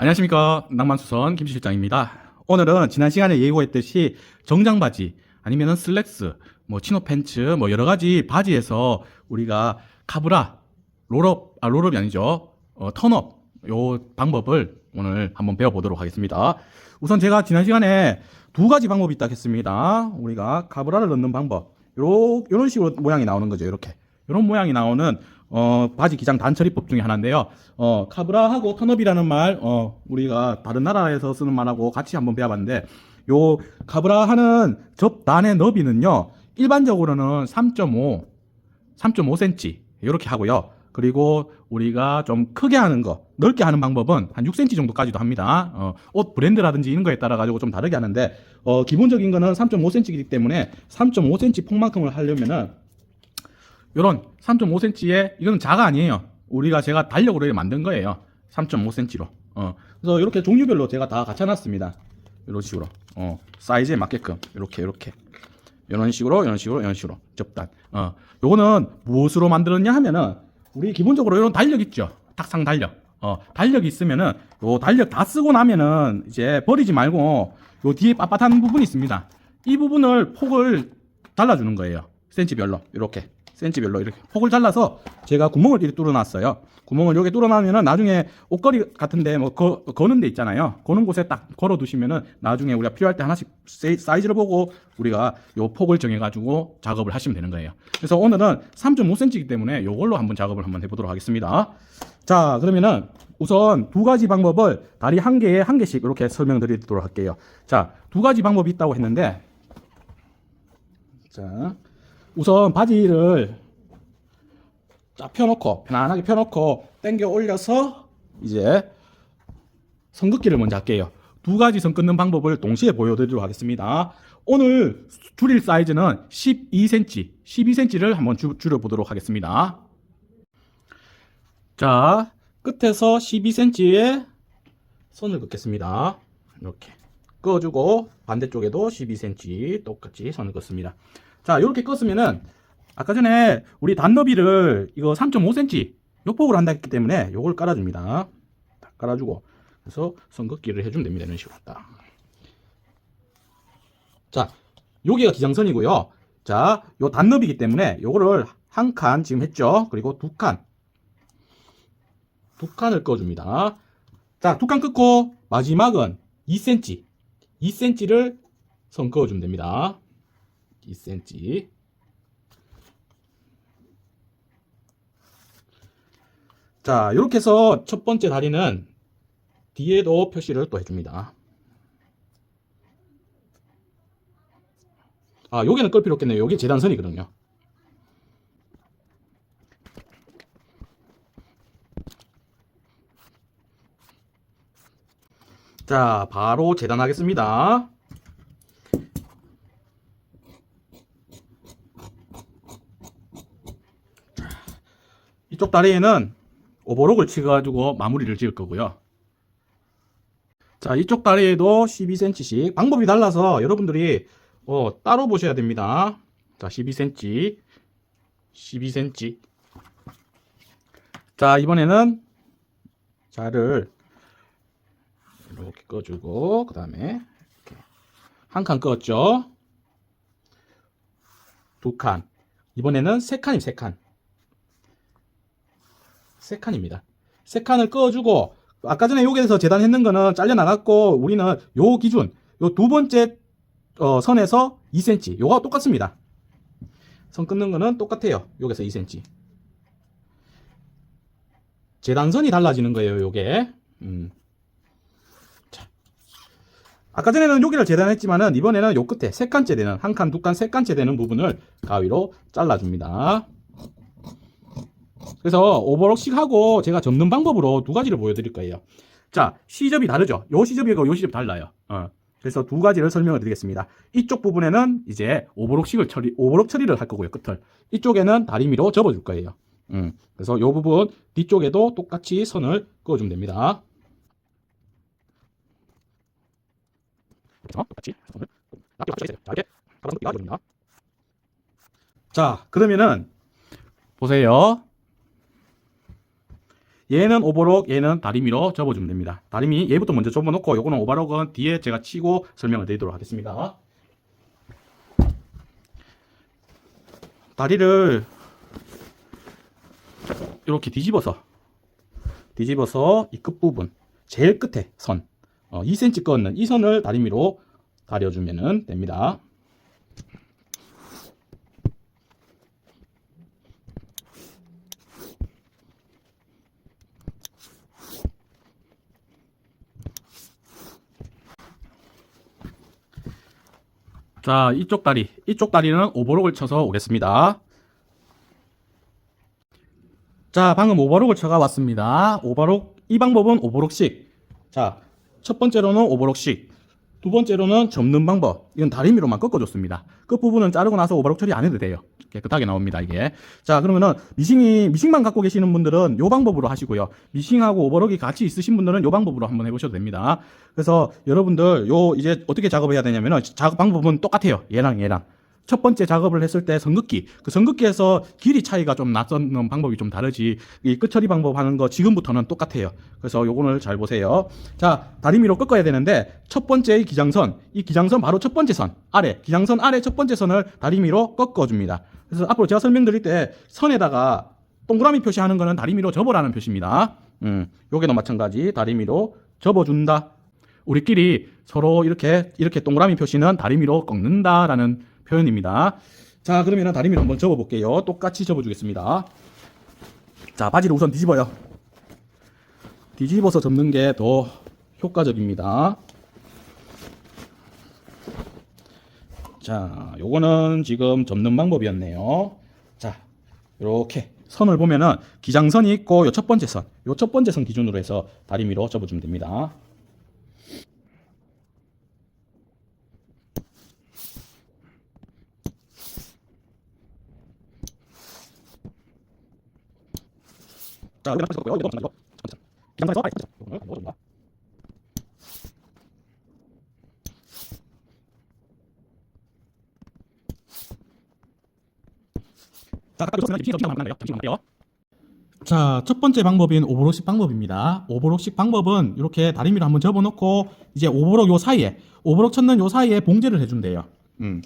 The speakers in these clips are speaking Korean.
안녕하십니까 낭만수선 김실장입니다. 오늘은 지난 시간에 예고했듯이 정장 바지 아니면은 슬랙스, 뭐 치노 팬츠, 뭐 여러 가지 바지에서 우리가 카브라, 롤업, 아 롤업이 아니죠, 어, 턴업 요 방법을 오늘 한번 배워보도록 하겠습니다. 우선 제가 지난 시간에 두 가지 방법이 있다 했습니다. 우리가 카브라를 넣는 방법, 요 요런 식으로 모양이 나오는 거죠. 이렇게 이런 모양이 나오는 어, 바지 기장 단처리법 중에 하나인데요. 어, 카브라하고 턴업이라는 말, 어, 우리가 다른 나라에서 쓰는 말하고 같이 한번 배워봤는데, 요 카브라 하는 접단의 너비는요, 일반적으로는 3.5, 3.5cm 이렇게 하고요. 그리고 우리가 좀 크게 하는 거, 넓게 하는 방법은 한 6cm 정도까지도 합니다. 어, 옷 브랜드라든지 이런 거에 따라 가지고 좀 다르게 하는데, 어, 기본적인 거는 3.5cm이기 때문에 3.5cm 폭만큼을 하려면은 요런 3.5cm의 이거는 자가 아니에요. 우리가 제가 달력으로 만든 거예요. 3.5cm로. 어. 그래서 이렇게 종류별로 제가 다 갖춰놨습니다. 이런 식으로. 어. 사이즈에 맞게끔 이렇게 이렇게. 이런 식으로 이런 식으로 이런 식으로 접단. 어. 요거는 무엇으로 만들었냐 하면은 우리 기본적으로 이런 달력 있죠. 탁상 달력. 어. 달력이 있으면은 요 달력 다 쓰고 나면은 이제 버리지 말고 요 뒤에 빳빳한 부분이 있습니다. 이 부분을 폭을 달라주는 거예요. 센치별로 이렇게. 센치별로 이렇게 폭을 잘라서 제가 구멍을 이렇게 뚫어놨어요. 구멍을 여기 뚫어놔면은 나중에 옷걸이 같은데 뭐 거, 거는 데 있잖아요. 거는 곳에 딱 걸어두시면은 나중에 우리가 필요할 때 하나씩 세- 사이즈를 보고 우리가 요 폭을 정해가지고 작업을 하시면 되는 거예요. 그래서 오늘은 3.5cm이기 때문에 요걸로 한번 작업을 한번 해보도록 하겠습니다. 자 그러면은 우선 두 가지 방법을 다리 한 개에 한 개씩 이렇게 설명드리도록 할게요. 자 두 가지 방법이 있다고 했는데 자 우선 바지를 쫙 펴놓고 편안하게 펴놓고 당겨 올려서 이제 선긋기를 먼저 할게요. 두 가지 선 끊는 방법을 동시에 보여드리도록 하겠습니다. 오늘 줄일 사이즈는 12cm, 12cm를 한번 줄, 줄여보도록 하겠습니다. 자, 끝에서 12cm의 선을 긋겠습니다. 이렇게 끄어주고 반대쪽에도 12cm 똑같이 선을 긋습니다. 자, 이렇게 껐으면은 아까 전에 우리 단 너비를 이거 3.5cm 요폭으로 한다 했기 때문에 요걸 깔아줍니다. 딱 깔아주고 그래서 선긋기를 해주면 됩니다. 이런 식으로 딱. 자, 여기가 기장선이고요. 자, 요 단 너비이기 때문에 요거를 한 칸 지금 했죠. 그리고 두 칸. 두 칸을 꺼줍니다. 자, 두 칸 끊고 마지막은 2cm. 2cm를 선 그어주면 됩니다. 2cm. 자, 이렇게 해서 첫 번째 다리는 뒤에도 표시를 또 해줍니다. 아, 여기는 끌 필요 없겠네요. 여기 재단선이거든요. 자, 바로 재단하겠습니다. 이쪽 다리에는 오버록을 치가지고 마무리를 지을 거고요. 자, 이쪽 다리에도 12cm씩 방법이 달라서 여러분들이 어, 따로 보셔야 됩니다. 자, 12cm, 12cm. 자, 이번에는 자를 이렇게 꺼주고 그 다음에 한 칸 꺼었죠. 두 칸. 이번에는 세 칸이 세 칸. 세 칸입니다. 세 칸을 꺼주고 아까 전에 여기에서 재단했는 거는 잘려 나갔고 우리는 요 기준 요 두 번째 어, 선에서 2cm 요가 똑같습니다. 선 끊는 거는 똑같아요. 여기서 2cm. 재단선이 달라지는 거예요. 요게. 음. 자. 아까 전에는 여기를 재단했지만은 이번에는 요 끝에 세 칸째 되는 한 칸, 두 칸, 세 칸째 되는 부분을 가위로 잘라줍니다. 그래서 오버록식 하고 제가 접는 방법으로 두 가지를 보여드릴 거예요. 자, 시접이 다르죠? 요 시접이고 요 시접 달라요. 어. 그래서 두 가지를 설명을 드리겠습니다. 이쪽 부분에는 이제 오버록식을 처리, 오버록 처리를 할 거고요. 끝을. 이쪽에는 다리미로 접어줄 거예요. 음. 그래서 요 부분 뒤쪽에도 똑같이 선을 그어주면 됩니다. 이겁니다. 자, 그러면은 보세요. 얘는 오버록, 얘는 다리미로 접어주면 됩니다. 다리미 얘부터 먼저 접어놓고 요거는 오버록은 뒤에 제가 치고 설명을 드리도록 하겠습니다. 다리를 이렇게 뒤집어서 뒤집어서 이 끝부분 제일 끝에 선 어, 2cm 꺾는 이 선을 다리미로 다려주면 됩니다. 자, 이쪽 다리, 이쪽 다리는 오버록을 쳐서 오겠습니다. 자, 방금 오버록을 쳐가 왔습니다. 오버록, 이 방법은 오버록식. 자, 첫 번째로는 오버록식. 두 번째로는 접는 방법. 이건 다리미로만 꺾어줬습니다. 끝부분은 자르고 나서 오버록 처리 안 해도 돼요. 깨끗하게 나옵니다, 이게. 자, 그러면은 미싱이, 미싱만 갖고 계시는 분들은 요 방법으로 하시고요. 미싱하고 오버록이 같이 있으신 분들은 요 방법으로 한번 해 보셔도 됩니다. 그래서 여러분들 요 이제 어떻게 작업해야 되냐면은 작업 방법은 똑같아요. 얘랑 얘랑. 첫 번째 작업을 했을 때 선긋기 그 선긋기에서 길이 차이가 좀 났었는 방법이 좀 다르지 이 끝처리 방법 하는 거 지금부터는 똑같아요 그래서 요거를 잘 보세요 자 다리미로 꺾어야 되는데 첫 번째 이 기장선 이 기장선 바로 첫 번째 선 아래 기장선 아래 첫 번째 선을 다리미로 꺾어 줍니다 그래서 앞으로 제가 설명드릴 때 선에다가 동그라미 표시하는 거는 다리미로 접어라는 표시입니다 음 요게도 마찬가지 다리미로 접어준다 우리끼리 서로 이렇게 이렇게 동그라미 표시는 다리미로 꺾는다라는 표현입니다. 자, 그러면 다리미로 한번 접어 볼게요. 똑같이 접어 주겠습니다. 자, 바지를 우선 뒤집어요. 뒤집어서 접는 게 더 효과적입니다. 자, 요거는 지금 접는 방법이었네요. 자, 이렇게 선을 보면은 기장선이 있고 요 첫 번째 선, 요 첫 번째 선 기준으로 해서 다리미로 접어주면 됩니다. 자, 기장선에서 아래 이거를 넣어줍니다. 자, 만나요. 자, 첫 번째 방법인 오버록식 방법입니다. 오버록식 방법은 이렇게 다리미를 한번 접어놓고 이제 오버록 요 사이에 오버록 쳤는 요 사이에 봉제를 해준대요. 음.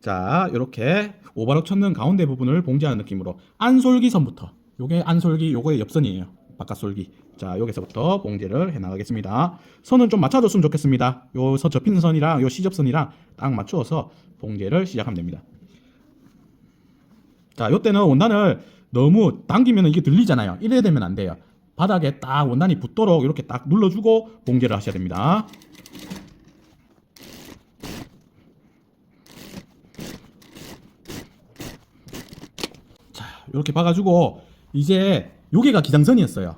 자, 이렇게 오버록 쳤는 가운데 부분을 봉제하는 느낌으로 안솔기선부터 요게 안솔기 요거의 옆선이에요. 바깥솔기. 자, 여기서부터 봉제를 해 나가겠습니다. 선은 좀 맞춰줬으면 좋겠습니다. 요서 접히는 선이랑 요 시접선이랑 딱 맞추어서 봉제를 시작하면 됩니다. 자, 요때는 원단을 너무 당기면 이게 들리잖아요. 이래야 되면 안 돼요. 바닥에 딱 원단이 붙도록 이렇게 딱 눌러주고 봉제를 하셔야 됩니다. 자, 이렇게 봐가지고 이제 요게가 기장선이었어요.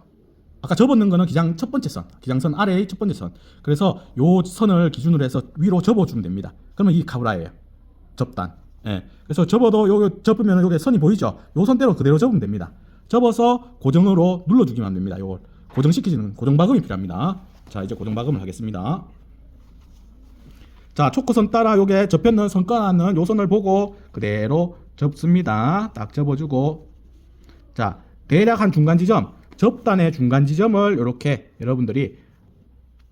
아까 접었는 거는 기장 첫 번째 선, 기장선 아래의 첫 번째 선. 그래서 요 선을 기준으로 해서 위로 접어주면 됩니다. 그러면 이게 카브라예요. 접단. 예. 그래서 접어도 요 접으면 요게 선이 보이죠? 요 선대로 그대로 접으면 됩니다. 접어서 고정으로 눌러주기만 됩니다. 요걸 고정시키는 고정 박음이 필요합니다. 자, 이제 고정 박음을 하겠습니다. 자, 초코선 따라 요게 접혔는 선 꺼놨는 요 선을 보고 그대로 접습니다. 딱 접어주고 자, 대략 한 중간 지점, 접단의 중간 지점을 이렇게 여러분들이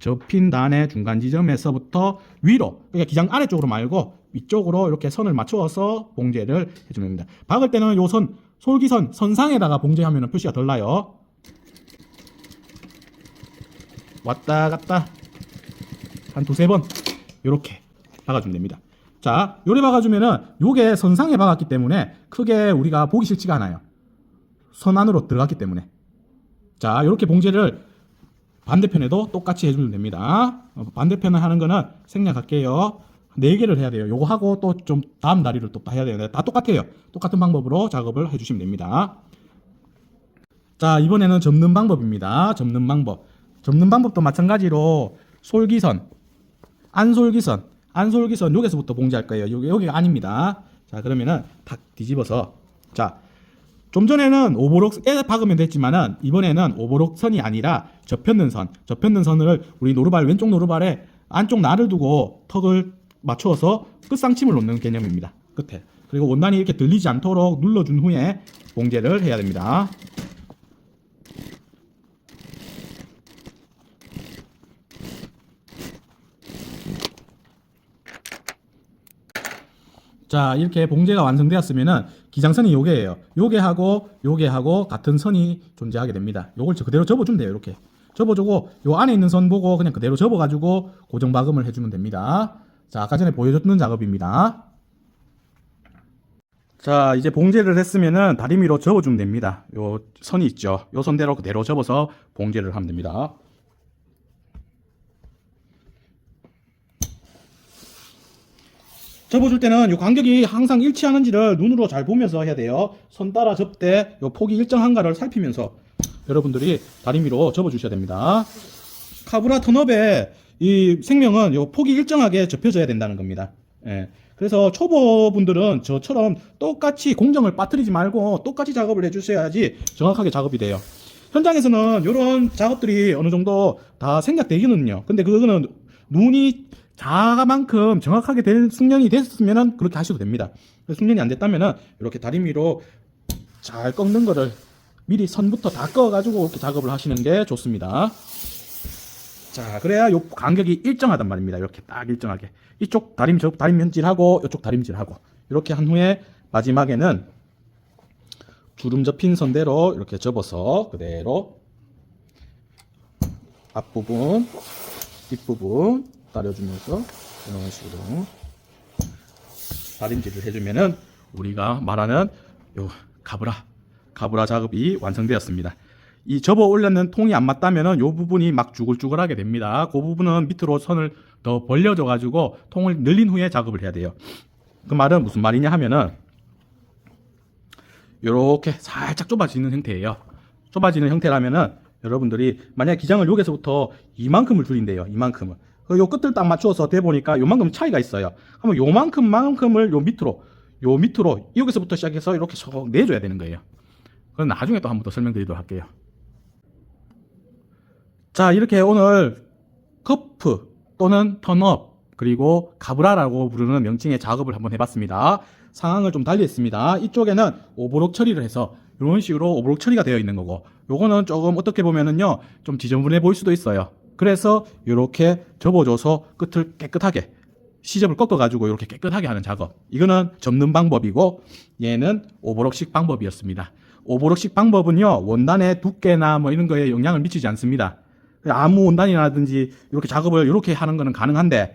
접힌 단의 중간 지점에서부터 위로, 그러니까 기장 아래쪽으로 말고 위쪽으로 이렇게 선을 맞추어서 봉제를 해주면 됩니다. 박을 때는 요 선, 솔기선, 선상에다가 봉제하면 표시가 덜 나요. 왔다 갔다 한 두세 번 이렇게 박아주면 됩니다. 자, 요래 박아주면은 요게 선상에 박았기 때문에 크게 우리가 보기 싫지가 않아요. 선 안으로 들어갔기 때문에. 자, 이렇게 봉제를 반대편에도 똑같이 해주면 됩니다. 어, 반대편을 하는 거는 생략할게요. 네 개를 해야 돼요. 요거 하고 또 좀 다음 다리를 또 해야 되는데 다 똑같아요. 똑같은 방법으로 작업을 해주시면 됩니다. 자, 이번에는 접는 방법입니다. 접는 방법. 접는 방법도 마찬가지로 솔기선, 안솔기선, 안솔기선 여기서부터 봉제할 거예요. 여기 여기가 아닙니다. 자, 그러면은 탁 뒤집어서 자, 좀 전에는 오버록에 박으면 됐지만은 이번에는 오버록 선이 아니라 접혔는 선, 접혔는 선을 우리 노루발 왼쪽 노루발에 안쪽 날을 두고 턱을 맞추어서 끝상침을 놓는 개념입니다. 끝에. 그리고 원단이 이렇게 들리지 않도록 눌러준 후에 봉제를 해야 됩니다. 자, 이렇게 봉제가 완성되었으면은 기장선이 요게예요. 요게 하고 요게 하고 같은 선이 존재하게 됩니다. 요걸 저 그대로 접어주면 돼요. 이렇게 접어주고 요 안에 있는 선 보고 그냥 그대로 접어가지고 고정 박음을 해주면 됩니다. 자, 아까 전에 보여줬던 작업입니다. 자, 이제 봉제를 했으면은 다리미로 접어주면 됩니다. 요 선이 있죠. 요 선대로 그대로 접어서 봉제를 하면 됩니다. 접어줄 때는 요 간격이 항상 일치하는지를 눈으로 잘 보면서 해야 돼요. 선 따라 접대 요 폭이 일정한가를 살피면서 여러분들이 다리미로 접어주셔야 됩니다. 카브라 턴업의 이 생명은 요 폭이 일정하게 접혀져야 된다는 겁니다. 예. 그래서 초보분들은 저처럼 똑같이 공정을 빠뜨리지 말고 똑같이 작업을 해주셔야지 정확하게 작업이 돼요. 현장에서는 이런 작업들이 어느 정도 다 생략되기는요. 근데 그거는 눈이 자만큼 정확하게 될 숙련이 됐으면 그렇게 하셔도 됩니다. 숙련이 안 됐다면은 이렇게 다리미로 잘 꺾는 거를 미리 선부터 다 꺼가지고 이렇게 작업을 하시는 게 좋습니다. 자, 그래야 요 간격이 일정하단 말입니다. 이렇게 딱 일정하게. 이쪽 다림, 저 다림 현질하고, 이쪽 다림질하고. 이렇게 한 후에 마지막에는 주름 접힌 선대로 이렇게 접어서 그대로 앞부분, 뒷부분 따려주면서 이런 식으로 다림질을 해주면은 우리가 말하는 요 가브라, 가브라 작업이 완성되었습니다. 이 접어 올렸는 통이 안 맞다면은 요 부분이 막 쭈글쭈글하게 됩니다. 그 부분은 밑으로 선을 더 벌려줘 가지고 통을 늘린 후에 작업을 해야 돼요. 그 말은 무슨 말이냐 하면은 요렇게 살짝 좁아지는 형태예요. 좁아지는 형태라면은 여러분들이 만약 기장을 여기서부터 이만큼을 줄인대요. 이만큼을. 그요 끝을 딱 맞추어서 대 보니까 요만큼 차이가 있어요. 그러면 요만큼만큼을 요 밑으로 요 밑으로 여기서부터 시작해서 이렇게 쏙 내줘야 되는 거예요. 그건 나중에 또 한 번 더 설명드리도록 할게요. 자, 이렇게 오늘 커프 또는 턴업 그리고 가브라라고 부르는 명칭의 작업을 한번 해봤습니다. 상황을 좀 달리 했습니다. 이쪽에는 오버록 처리를 해서 이런 식으로 오버록 처리가 되어 있는 거고 요거는 조금 어떻게 보면은요 좀 지저분해 보일 수도 있어요. 그래서 이렇게 접어줘서 끝을 깨끗하게 시접을 꺾어가지고 이렇게 깨끗하게 하는 작업. 이거는 접는 방법이고 얘는 오버록식 방법이었습니다. 오버록식 방법은요 원단의 두께나 뭐 이런 거에 영향을 미치지 않습니다. 아무 원단이라든지 이렇게 작업을 이렇게 하는 거는 가능한데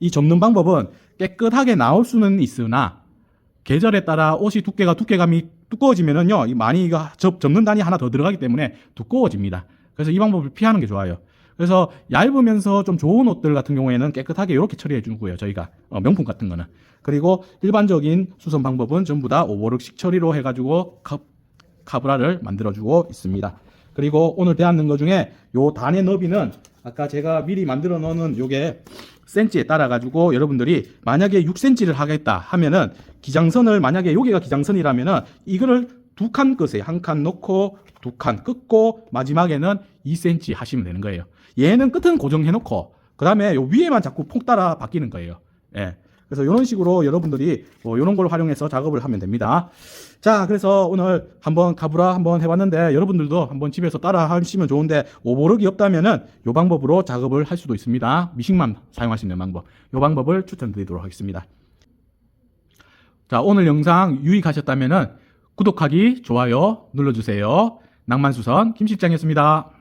이 접는 방법은 깨끗하게 나올 수는 있으나 계절에 따라 옷이 두께가 두께감이 두꺼워지면은요 이 많이 접, 접는 단이 하나 더 들어가기 때문에 두꺼워집니다. 그래서 이 방법을 피하는 게 좋아요. 그래서 얇으면서 좀 좋은 옷들 같은 경우에는 깨끗하게 이렇게 처리해 주고요. 저희가 어, 명품 같은 거는 그리고 일반적인 수선 방법은 전부 다 오버룩식 처리로 해가지고 카, 카브라를 만들어주고 있습니다. 그리고 오늘 배웠는 것 중에 요 단의 너비는 아까 제가 미리 만들어 놓은 요게 센치에 따라 가지고 여러분들이 만약에 6cm를 하겠다 하면은 기장선을 만약에 여기가 기장선이라면은 이거를 두칸 끄세요. 한칸 놓고 두 칸 끄고 마지막에는 2cm 하시면 되는 거예요. 얘는 끝은 고정해 놓고 그 다음에 요 위에만 자꾸 폭 따라 바뀌는 거예요. 예. 그래서 이런 식으로 여러분들이 뭐 이런 걸 활용해서 작업을 하면 됩니다. 자, 그래서 오늘 한번 가브라 한번 해봤는데 여러분들도 한번 집에서 따라 하시면 좋은데 오버룩이 없다면은 이 방법으로 작업을 할 수도 있습니다. 미식만 사용할 수 있는 방법. 이 방법을 추천드리도록 하겠습니다. 자, 오늘 영상 유익하셨다면은 구독하기, 좋아요 눌러주세요. 낭만수선 김실장이었습니다.